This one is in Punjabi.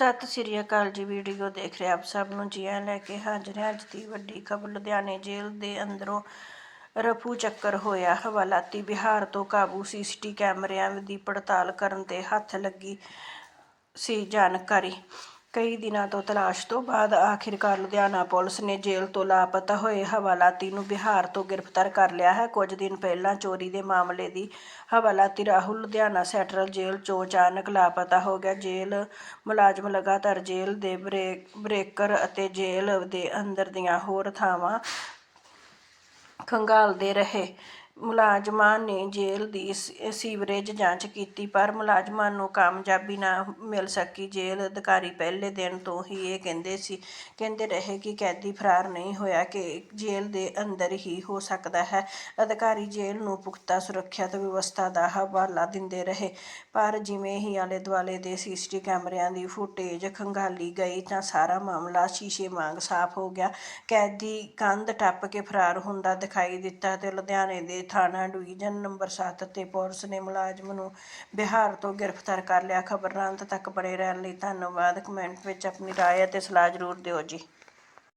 ਸਤਿ ਸ੍ਰੀ ਅਕਾਲ ਜੀ, ਵੀਡੀਓ ਦੇਖ ਰਹੇ ਆਪ ਸਭ ਨੂੰ ਜੀ। ਆਇਆਂ ਲੈ ਕੇ ਹਾਜ਼ਰ ਹਾਂ ਅੱਜ ਦੀ ਵੱਡੀ ਖਬਰ। ਲੁਧਿਆਣੇ ਜੇਲ੍ਹ ਦੇ ਅੰਦਰੋਂ ਰਫੂ ਚੱਕਰ ਹੋਇਆ। ਹਵਾਲਾਤੀ ਬਿਹਾਰ ਤੋਂ ਕਾਬੂ ਸੀਸੀਟੀ ਕੈਮਰਿਆਂ ਦੀ ਪੜਤਾਲ ਕਰਨ ਤੇ ਹੱਥ ਲੱਗੀ ਸੀ ਜਾਣਕਾਰੀ। ਕਈ ਦਿਨਾਂ ਤੋਂ ਤਲਾਸ਼ ਤੋਂ ਬਾਅਦ ਆਖਿਰਕਾਰ ਲੁਧਿਆਣਾ ਪੁਲਿਸ ਨੇ ਜੇਲ੍ਹ ਤੋਂ ਲਾਪਤਾ ਹੋਏ ਹਵਾਲਾਤੀ ਨੂੰ ਬਿਹਾਰ ਤੋਂ ਗ੍ਰਿਫਤਾਰ ਕਰ ਲਿਆ ਹੈ। ਕੁਝ ਦਿਨ ਪਹਿਲਾਂ ਚੋਰੀ ਦੇ ਮਾਮਲੇ ਦੀ ਹਵਾਲਾਤੀ ਰਾਹੁਲ ਲੁਧਿਆਣਾ ਸੈਂਟਰਲ ਜੇਲ੍ਹ ਚੋਂ ਅਚਾਨਕ ਲਾਪਤਾ ਹੋ ਗਿਆ। ਜੇਲ੍ਹ ਮੁਲਾਜ਼ਮ ਲਗਾਤਾਰ ਜੇਲ੍ਹ ਦੇ ਬ੍ਰੇਕ ਬ੍ਰੇਕਰ ਅਤੇ ਜੇਲ੍ਹ ਦੇ ਅੰਦਰ ਦੀਆਂ ਹੋਰ ਥਾਵਾਂ ਖੰਗਾਲਦੇ ਰਹੇ। ਮੁਲਾਜ਼ਮਾਂ ਨੇ ਜੇਲ੍ਹ ਦੀ ਸ- ਸੀਵਰੇਜ ਜਾਂਚ ਕੀਤੀ, ਪਰ ਮੁਲਾਜ਼ਮਾਂ ਨੂੰ ਕਾਮਯਾਬੀ ਨਾ ਮਿਲ ਸਕੀ। ਜੇਲ੍ਹ ਅਧਿਕਾਰੀ ਪਹਿਲੇ ਦਿਨ ਤੋਂ ਹੀ ਇਹ ਕਹਿੰਦੇ ਸੀ, ਕਹਿੰਦੇ ਰਹੇ ਕਿ ਕੈਦੀ ਫਰਾਰ ਨਹੀਂ ਹੋਇਆ ਕਿ ਜੇਲ੍ਹ ਦੇ ਅੰਦਰ ਹੀ ਹੋ ਸਕਦਾ ਹੈ। ਅਧਿਕਾਰੀ ਜੇਲ੍ਹ ਨੂੰ ਪੁਖਤਾ ਸੁਰੱਖਿਅਤ ਵਿਵਸਥਾ ਦਾ ਹਵਾਲਾ ਦਿੰਦੇ ਰਹੇ, ਪਰ ਜਿਵੇਂ ਹੀ ਆਲੇ ਦੁਆਲੇ ਦੇ ਸੀਸੀਟੀ ਕੈਮਰਿਆਂ ਦੀ ਫੁਟੇਜ ਖੰਗਾਲੀ ਗਈ ਤਾਂ ਸਾਰਾ ਮਾਮਲਾ ਸ਼ੀਸ਼ੇ ਵਾਂਗ ਸਾਫ਼ ਹੋ ਗਿਆ। ਕੈਦੀ ਕੰਧ ਟੱਪ ਕੇ ਫਰਾਰ ਹੁੰਦਾ ਦਿਖਾਈ ਦਿੱਤਾ ਤੇ ਲੁਧਿਆਣੇ ਦੇ ਥਾਣਾ ਡਿਵੀਜ਼ਨ ਨੰਬਰ 7 ਤੇ ਪੁਲਿਸ ਨੇ ਮੁਲਾਜ਼ਮ ਨੂੰ ਬਿਹਾਰ ਤੋਂ ਗ੍ਰਿਫਤਾਰ ਕਰ ਲਿਆ। ਖ਼ਬਰਾਂ ਅੰਤ ਤੱਕ ਬਣੇ ਰਹਿਣ ਲਈ ਧੰਨਵਾਦ। ਕਮੈਂਟ ਵਿੱਚ ਆਪਣੀ ਰਾਏ ਅਤੇ ਸਲਾਹ ਜ਼ਰੂਰ ਦਿਓ ਜੀ।